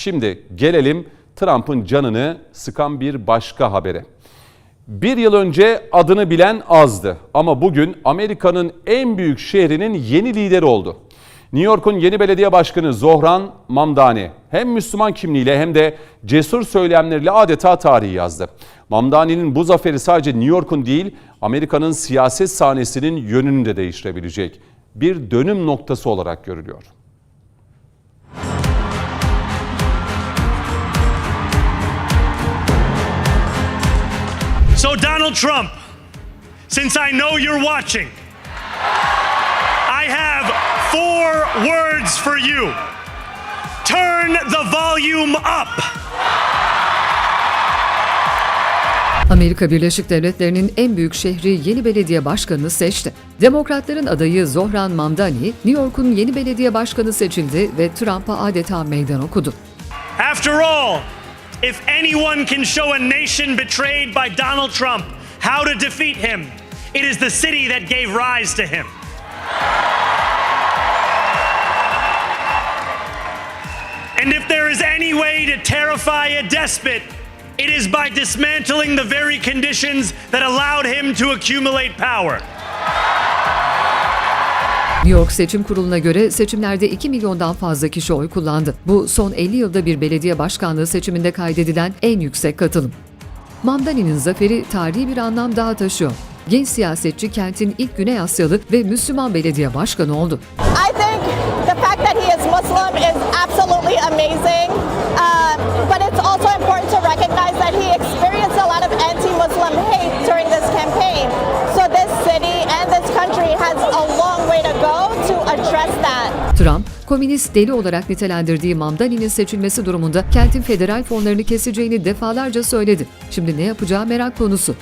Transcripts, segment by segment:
Şimdi gelelim Trump'ın canını sıkan bir başka habere. Bir yıl önce adını bilen azdı ama bugün Amerika'nın en büyük şehrinin yeni lideri oldu. New York'un yeni belediye başkanı Zohran Mamdani hem Müslüman kimliğiyle hem de cesur söylemleriyle adeta tarihi yazdı. Mamdani'nin bu zaferi sadece New York'un değil Amerika'nın siyaset sahnesinin yönünü de değiştirebilecek bir dönüm noktası olarak görülüyor. Donald Trump, since I know you're watching, I have four words for you. Turn the volume up. Amerika Birleşik Devletleri'nin en büyük şehri yeni belediye başkanını seçti. Demokratların adayı Zohran Mamdani, New York'un yeni belediye başkanı seçildi ve Trump'a adeta meydan okudu. After all, if anyone can show a nation betrayed by Donald Trump how to defeat him, it is the city that gave rise to him. And if there is any way to terrify a despot, it is by dismantling the very conditions that allowed him to accumulate power. New York Seçim Kurulu'na göre seçimlerde 2 milyondan fazla kişi oy kullandı. Bu son 50 yılda bir belediye başkanlığı seçiminde kaydedilen en yüksek katılım. Mamdani'nin zaferi tarihi bir anlam daha taşıyor. Genç siyasetçi kentin ilk Güney Asyalı ve Müslüman belediye başkanı oldu. I think the fact that he is Muslim is absolutely amazing, um, but it's also important to Trump, komünist deli olarak nitelendirdiği Mamdani'nin seçilmesi durumunda kentin federal fonlarını keseceğini defalarca söyledi. Şimdi ne yapacağı merak konusu.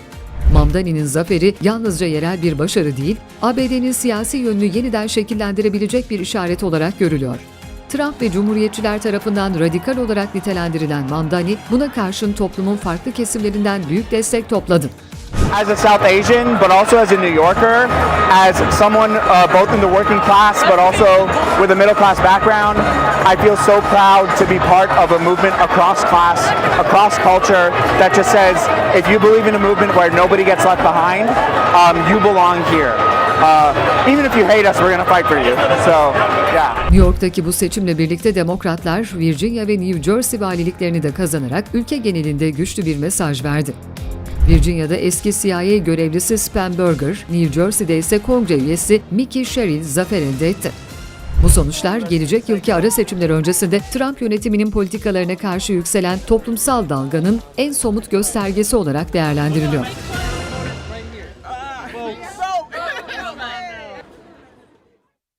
Mamdani'nin zaferi yalnızca yerel bir başarı değil, ABD'nin siyasi yönünü yeniden şekillendirebilecek bir işaret olarak görülüyor. Trump ve Cumhuriyetçiler tarafından radikal olarak nitelendirilen Mamdani, buna karşın toplumun farklı kesimlerinden büyük destek topladı. As a South Asian, but also as a New Yorker, as someone uh, both in the working class, but also with a middle class background, I feel so proud to be part of a movement across class, across culture, that just says if you believe in a movement where nobody gets left behind, um, you belong here. Uh, even if you hate us, we're to fight for you. So, yeah. New York'taki bu seçimle birlikte demokratlar Virginia ve New Jersey valiliklerini de kazanarak ülke genelinde güçlü bir mesaj verdi. Virginia'da eski CIA görevlisi Span Berger, New Jersey'de ise kongre üyesi Mickey Sherrill zafer elde etti. Bu sonuçlar gelecek yılki ara seçimler öncesinde Trump yönetiminin politikalarına karşı yükselen toplumsal dalganın en somut göstergesi olarak değerlendiriliyor.